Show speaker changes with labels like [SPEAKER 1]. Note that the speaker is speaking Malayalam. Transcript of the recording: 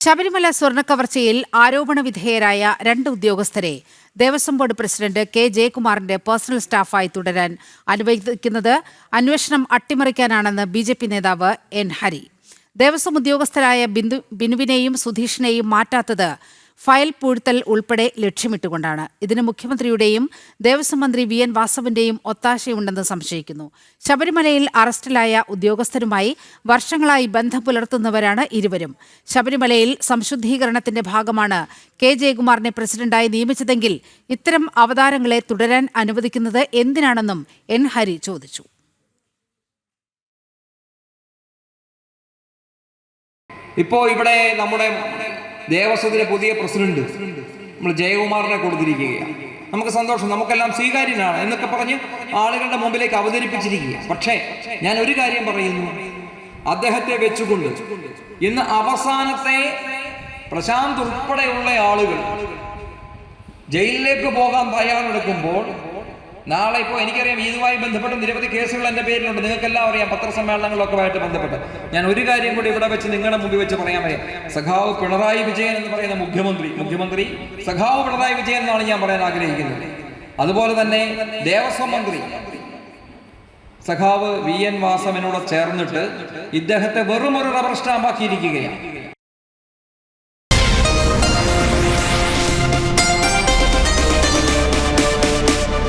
[SPEAKER 1] ശബരിമല സ്വർണക്കവർച്ചയിൽ ആരോപണ വിധേയരായ രണ്ട് ഉദ്യോഗസ്ഥരെ ദേവസ്വം ബോർഡ് പ്രസിഡന്റ് കെ ജയകുമാറിന്റെ പേഴ്സണൽ സ്റ്റാഫായി തുടരാൻ അനുവദിക്കുന്നത് അന്വേഷണം അട്ടിമറിക്കാനാണെന്ന് ബി ജെ പി നേതാവ് എൻ ഹരി. ദേവസ്വം ഉദ്യോഗസ്ഥരായ ബിന്ദു ബിനുവിനെയും സുധീഷിനെയും മാറ്റാത്തത് ഫയൽ പൂഴ്ത്തൽ ഉൾപ്പെടെ ലക്ഷ്യമിട്ടുകൊണ്ടാണ്. ഇതിന് മുഖ്യമന്ത്രിയുടെയും ദേവസ്വം മന്ത്രി വി എൻ വാസവന്റെയും ഒത്താശയുണ്ടെന്ന് സംശയിക്കുന്നു. ശബരിമലയിൽ അറസ്റ്റിലായ ഉദ്യോഗസ്ഥരുമായി വർഷങ്ങളായി ബന്ധം പുലർത്തുന്നവരാണ് ഇരുവരും. ശബരിമലയിൽ സംശുദ്ധീകരണത്തിന്റെ ഭാഗമാണ് കെ ജയകുമാറിനെ പ്രസിഡന്റായി നിയമിച്ചതെങ്കിൽ ഇത്തരം അവതാരങ്ങളെ തുടരാൻ അനുവദിക്കുന്നത് എന്തിനാണെന്നും എൻ ഹരി ചോദിച്ചു.
[SPEAKER 2] ഇപ്പോ ഇവിടെ നമ്മുടെ ദേവസ്വത്തിലെ പുതിയ പ്രസിഡന്റ് നമ്മൾ ജയകുമാറിനെ കൊടുത്തിരിക്കുകയാണ്. നമുക്ക് സന്തോഷം. നമുക്കെല്ലാം സ്വീകാര്യനാണ് എന്നൊക്കെ പറഞ്ഞ് ആളുകളുടെ മുമ്പിലേക്ക് അവതരിപ്പിച്ചിരിക്കുക പക്ഷേ ഞാൻ ഒരു കാര്യം പറയുന്നു. അദ്ദേഹത്തെ വെച്ചുകൊണ്ട് ഇന്ന് അവസാനത്തെ പ്രശാന്ത് ഉൾപ്പെടെയുള്ള ആളുകൾ ജയിലിലേക്ക് പോകാൻ തയ്യാറെടുക്കുമ്പോൾ നാളെ ഇപ്പോൾ എനിക്കറിയാം ഇതുമായി ബന്ധപ്പെട്ട് നിരവധി കേസുകൾ എന്റെ പേരിലുണ്ട്. നിങ്ങൾക്കെല്ലാം അറിയാം പത്രസമ്മേളനങ്ങളൊക്കെ ആയിട്ട് ബന്ധപ്പെട്ട്. ഞാൻ ഒരു കാര്യം കൂടി ഇവിടെ വെച്ച് നിങ്ങളുടെ മുമ്പിൽ വെച്ച് പറയാൻ പറയാം സഖാവ് പിണറായി വിജയൻ എന്ന് പറയുന്ന മുഖ്യമന്ത്രി മുഖ്യമന്ത്രി സഖാവ് പിണറായി വിജയൻ എന്നാണ് ഞാൻ പറയാൻ ആഗ്രഹിക്കുന്നത്. അതുപോലെ തന്നെ ദേവസ്വം മന്ത്രി സഖാവ് വി എൻ വാസവനോട് ചേർന്നിട്ട് ഇദ്ദേഹത്തെ വെറും ഒരു റബ്ബർ സ്റ്റാമ്പാക്കിയിരിക്കുകയാണ്.